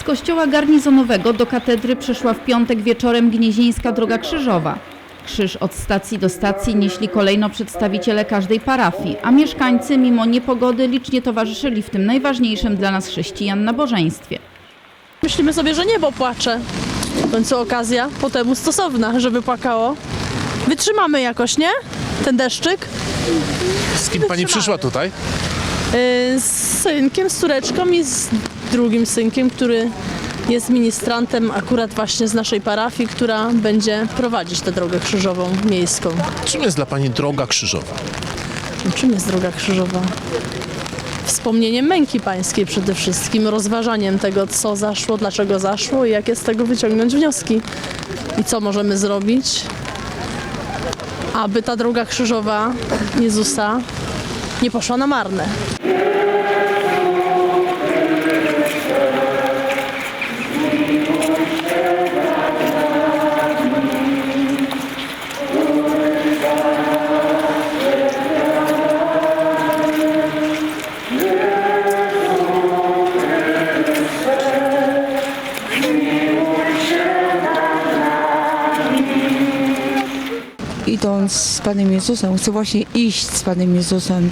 Z kościoła garnizonowego do katedry przyszła w piątek wieczorem Gnieźnieńska Droga Krzyżowa. Krzyż od stacji do stacji nieśli kolejno przedstawiciele każdej parafii, a mieszkańcy mimo niepogody licznie towarzyszyli w tym najważniejszym dla nas chrześcijan nabożeństwie. Myślimy sobie, że niebo płacze. W końcu okazja po temu stosowna, żeby płakało. Wytrzymamy jakoś, nie? Ten deszczyk. Z kim pani przyszła tutaj? Yy, z synkiem, z córeczką i z drugim synkiem, który jest ministrantem akurat właśnie z naszej parafii, która będzie prowadzić tę drogę krzyżową miejską. Czym jest dla pani droga krzyżowa? Czym jest droga krzyżowa? Wspomnieniem męki pańskiej przede wszystkim, rozważaniem tego, co zaszło, dlaczego zaszło i jakie z tego wyciągnąć wnioski. I co możemy zrobić, aby ta droga krzyżowa Jezusa nie poszła na marne. Idąc z Panem Jezusem, chcę właśnie iść z Panem Jezusem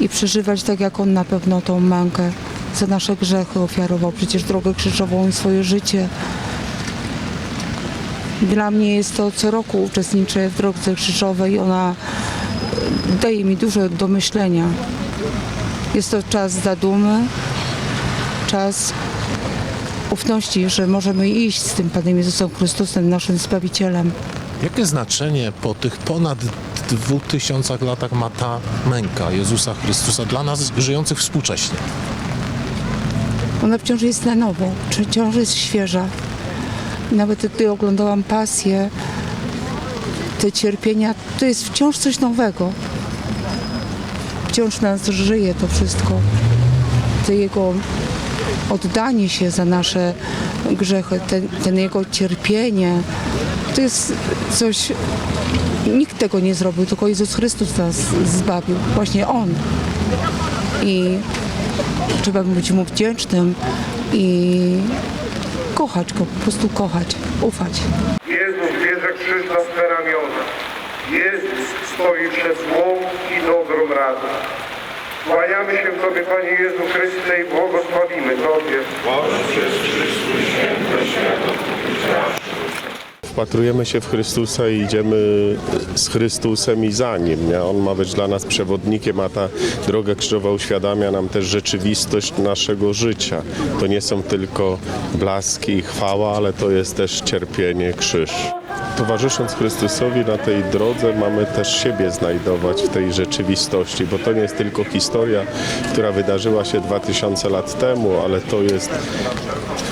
i przeżywać tak jak On na pewno tą mękę. Za nasze grzechy ofiarował przecież drogę krzyżową i swoje życie. Dla mnie jest to co roku uczestniczę w drodze krzyżowej. Ona e, daje mi dużo do myślenia. Jest to czas zadumy, czas ufności, że możemy iść z tym Panem Jezusem Chrystusem, naszym Zbawicielem. Jakie znaczenie po tych ponad dwóch tysiącach latach ma ta męka Jezusa Chrystusa dla nas żyjących współcześnie? Ona wciąż jest na nowo, czy wciąż jest świeża. Nawet gdy oglądałam pasję, te cierpienia, to jest wciąż coś nowego. Wciąż nas żyje to wszystko. To jego oddanie się za nasze grzechy, ten, ten jego cierpienie, to jest coś, nikt tego nie zrobił, tylko Jezus Chrystus nas zbawił, właśnie On. I trzeba być mu wdzięcznym i kochać go, po prostu kochać, ufać. Jezus bierze krzyż na swe ramiona. Jezus stoi przed złą i dobrą radą. Kłaniamy się Tobie, Panie Jezu Chryste, i błogosławimy Tobie. Wpatrujemy się w Chrystusa i idziemy z Chrystusem i za Nim. Nie? On ma być dla nas przewodnikiem, a ta droga krzyżowa uświadamia nam też rzeczywistość naszego życia. To nie są tylko blaski i chwała, ale to jest też cierpienie, krzyż. Towarzysząc Chrystusowi na tej drodze mamy też siebie znajdować w tej rzeczywistości, bo to nie jest tylko historia, która wydarzyła się 2000 lat temu, ale to jest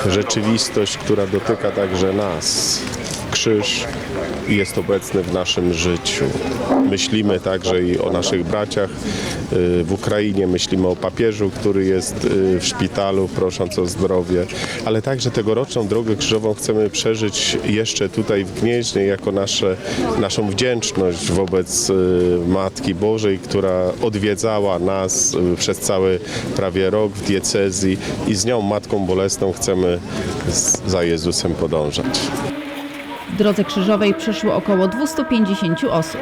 rzeczywistość, która dotyka także nas. Krzyż jest obecny w naszym życiu. Myślimy także i o naszych braciach y, w Ukrainie, myślimy o papieżu, który jest y, w szpitalu, prosząc o zdrowie, ale także tegoroczną drogę krzyżową chcemy przeżyć jeszcze tutaj w Gnieźnie jako nasze, naszą wdzięczność wobec y, Matki Bożej, która odwiedzała nas przez cały prawie rok w diecezji i z nią Matką Bolesną chcemy za Jezusem podążać. W drodze krzyżowej przyszło około 250 osób.